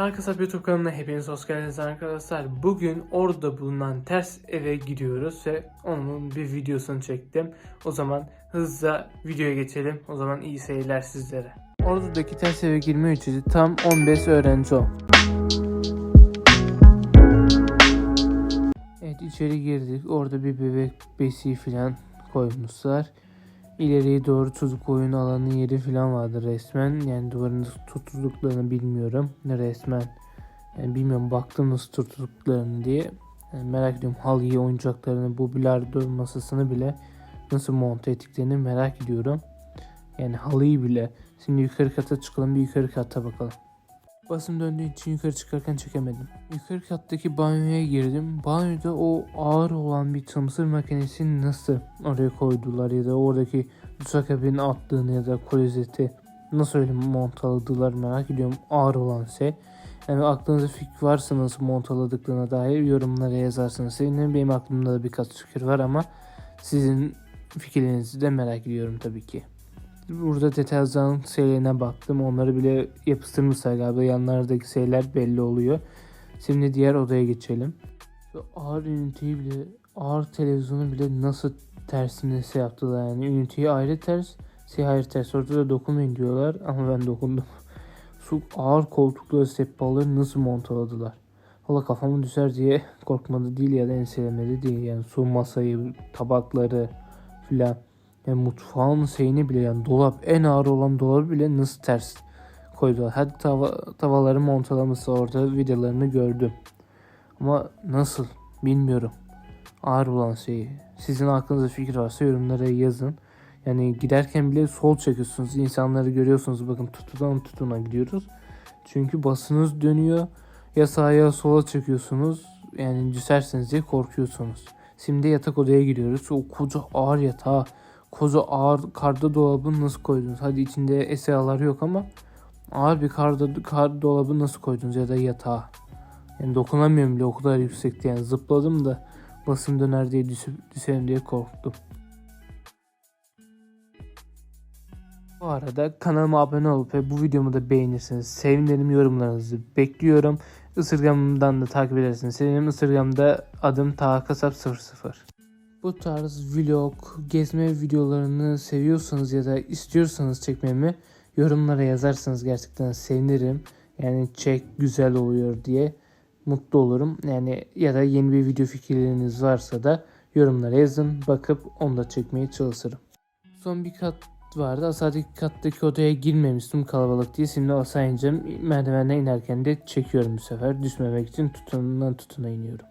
Tarık Kasap YouTube kanalına hepiniz hoş geldiniz arkadaşlar. Bugün orada bulunan ters eve gidiyoruz ve onun bir videosunu çektim. O zaman hızla videoya geçelim. O zaman iyi seyirler sizlere. Ordu'daki ters eve girme ücreti tam 15 öğrenci o. Evet içeri girdik. Orada bir bebek besi falan koymuşlar. İleriye doğru çocuk oyun alanı yeri falan vardı resmen. Yani duvarın tutulduklarını bilmiyorum. Ne resmen. Yani bilmiyorum baktım nasıl tutulduklarını diye. Yani merak ediyorum halıyı, oyuncaklarını, bu bilardo masasını bile nasıl monte ettiklerini merak ediyorum. Yani halıyı bile. Şimdi yukarı kata çıkalım bir yukarı kata bakalım. Basım döndüğü için yukarı çıkarken çekemedim. Yukarı kattaki banyoya girdim. Banyoda o ağır olan bir çamaşır makinesini nasıl oraya koydular ya da oradaki duşakabinin attığını ya da klozeti nasıl öyle montaladılar merak ediyorum ağır olan şey. Yani aklınızda fikir varsa nasıl montaladıklarına dair yorumlara yazarsanız sevinirim. Benim aklımda da birkaç fikir var ama sizin fikirlerinizi de merak ediyorum tabii ki. Burada deterjan şeylerine baktım. Onları bile yapıştırmışlar galiba. Yanlardaki şeyler belli oluyor. Şimdi diğer odaya geçelim. Şu ağır üniteyi bile, ağır televizyonu bile nasıl tersine şey yaptılar yani. Üniteyi ayrı ters, şey ayrı ters. Orada da dokunmayın diyorlar ama ben dokundum. Şu ağır koltukları, sehpaları nasıl montaladılar? Valla kafamı düşer diye korkmadı değil ya da enselemedi değil. Yani su masayı, tabakları filan. Yani mutfağın şeyini bile yani dolap en ağır olan dolabı bile nasıl ters koydular. Hadi tava, tavaları montalaması orada videolarını gördüm. Ama nasıl bilmiyorum. Ağır olan şeyi. Sizin aklınızda fikir varsa yorumlara yazın. Yani giderken bile sol çekiyorsunuz. İnsanları görüyorsunuz. Bakın tutudan tutuna gidiyoruz. Çünkü basınız dönüyor. Ya sağa ya sola çekiyorsunuz. Yani düşerseniz diye korkuyorsunuz. Şimdi yatak odaya giriyoruz. O koca ağır yatağı koca ağır karda dolabı nasıl koydunuz? Hadi içinde eşyalar yok ama ağır bir karda kar dolabı nasıl koydunuz ya da yatağa? Yani dokunamıyorum bile o kadar yüksekti yani zıpladım da basım döner diye düşüp düşerim diye korktum. Bu arada kanalıma abone olup ve bu videomu da beğenirseniz sevinirim yorumlarınızı bekliyorum. Isırgamımdan da takip edersiniz. Senin Isırgam'da adım Taha Kasap 00. Bu tarz vlog, gezme videolarını seviyorsanız ya da istiyorsanız çekmemi yorumlara yazarsanız gerçekten sevinirim. Yani çek güzel oluyor diye mutlu olurum. Yani ya da yeni bir video fikirleriniz varsa da yorumlara yazın. Bakıp onu da çekmeye çalışırım. Son bir kat vardı. Aşağıdaki kattaki odaya girmemiştim kalabalık diye. Şimdi aşağı ineceğim. Merdivenden inerken de çekiyorum bu sefer. Düşmemek için tutundan tutuna iniyorum.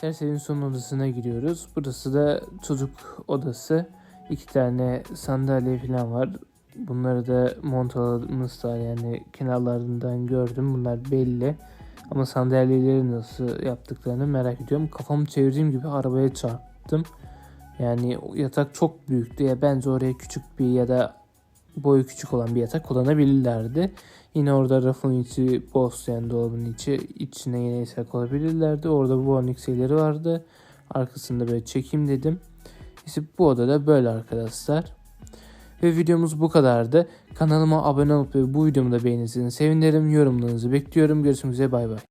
Ters evin son odasına giriyoruz. Burası da çocuk odası. İki tane sandalye falan var. Bunları da montalamışlar yani kenarlarından gördüm. Bunlar belli. Ama sandalyeleri nasıl yaptıklarını merak ediyorum. Kafamı çevirdiğim gibi arabaya çarptım. Yani yatak çok büyüktü ya bence oraya küçük bir ya da boyu küçük olan bir yatak kullanabilirlerdi. Yine orada rafın içi boş yani dolabın içi içine yine yatak koyabilirlerdi. Orada bu şeyleri vardı. Arkasında böyle çekeyim dedim. İşte bu odada böyle arkadaşlar. Ve videomuz bu kadardı. Kanalıma abone olup bu videomu da beğenirseniz sevinirim. Yorumlarınızı bekliyorum. Görüşmek üzere bay bay.